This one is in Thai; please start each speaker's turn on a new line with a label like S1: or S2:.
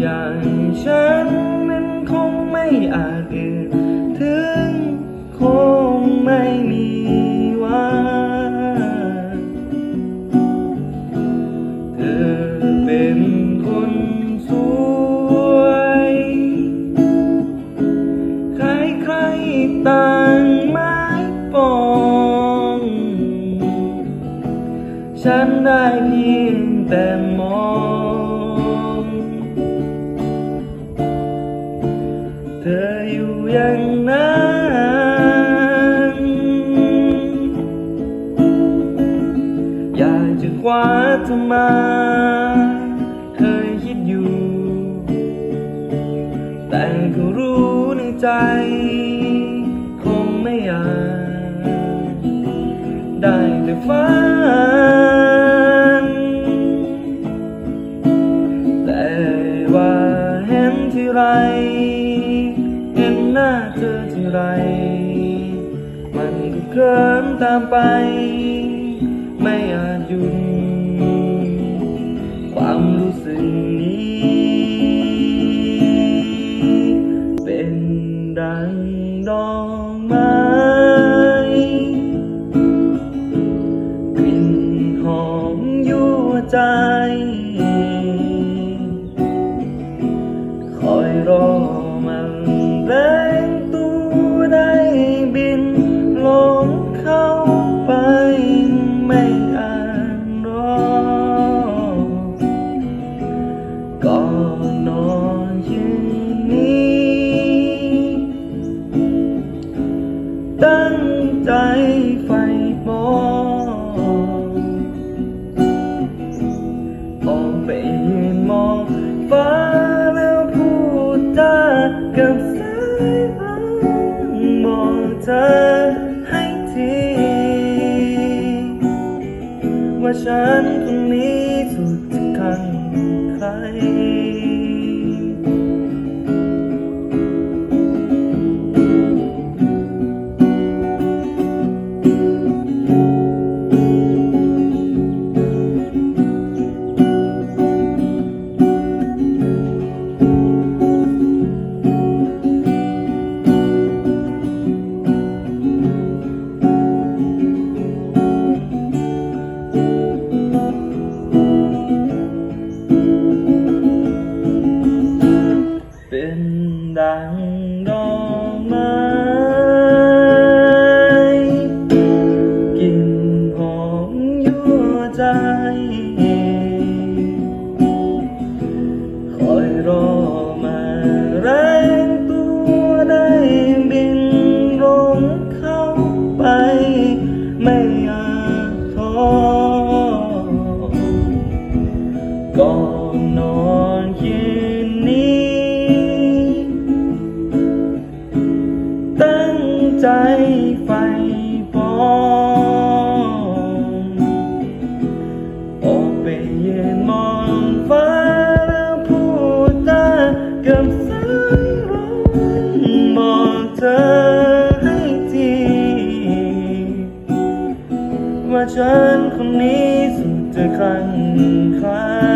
S1: อย่างฉันมันคงไม่อาจอื่นถึงคงไม่มีวันเธอเป็นคนสวยใครใครๆต่างไม้ปอง ฉันได้เพียง อย่างนั้น อยากจะคว้าเธอมา เคยคิดอยู่ แต่ก็รู้ในใจ คงไม่อยาจได้แต่ฝันแต่ว่าเห็นที่ไร หน้าเธอที่ไร มันก็เคลิ้มตามไป ไม่อาจหยุดความรู้สึกนี้ เป็นดังดอกไม้กลิ่นหอมยั่วใจคอยรอมันแรง ธอให้ที ว่าฉันคงนี้สุดจะคังใคร ก่อนนอนคืนนี้ ตั้งใจไฟปองออกไปเย็นมองฟ้าแล้วพูดตากับสายลมบอกเธอให้ที ว่าฉันคนนี้สุดจะคลั่งคลา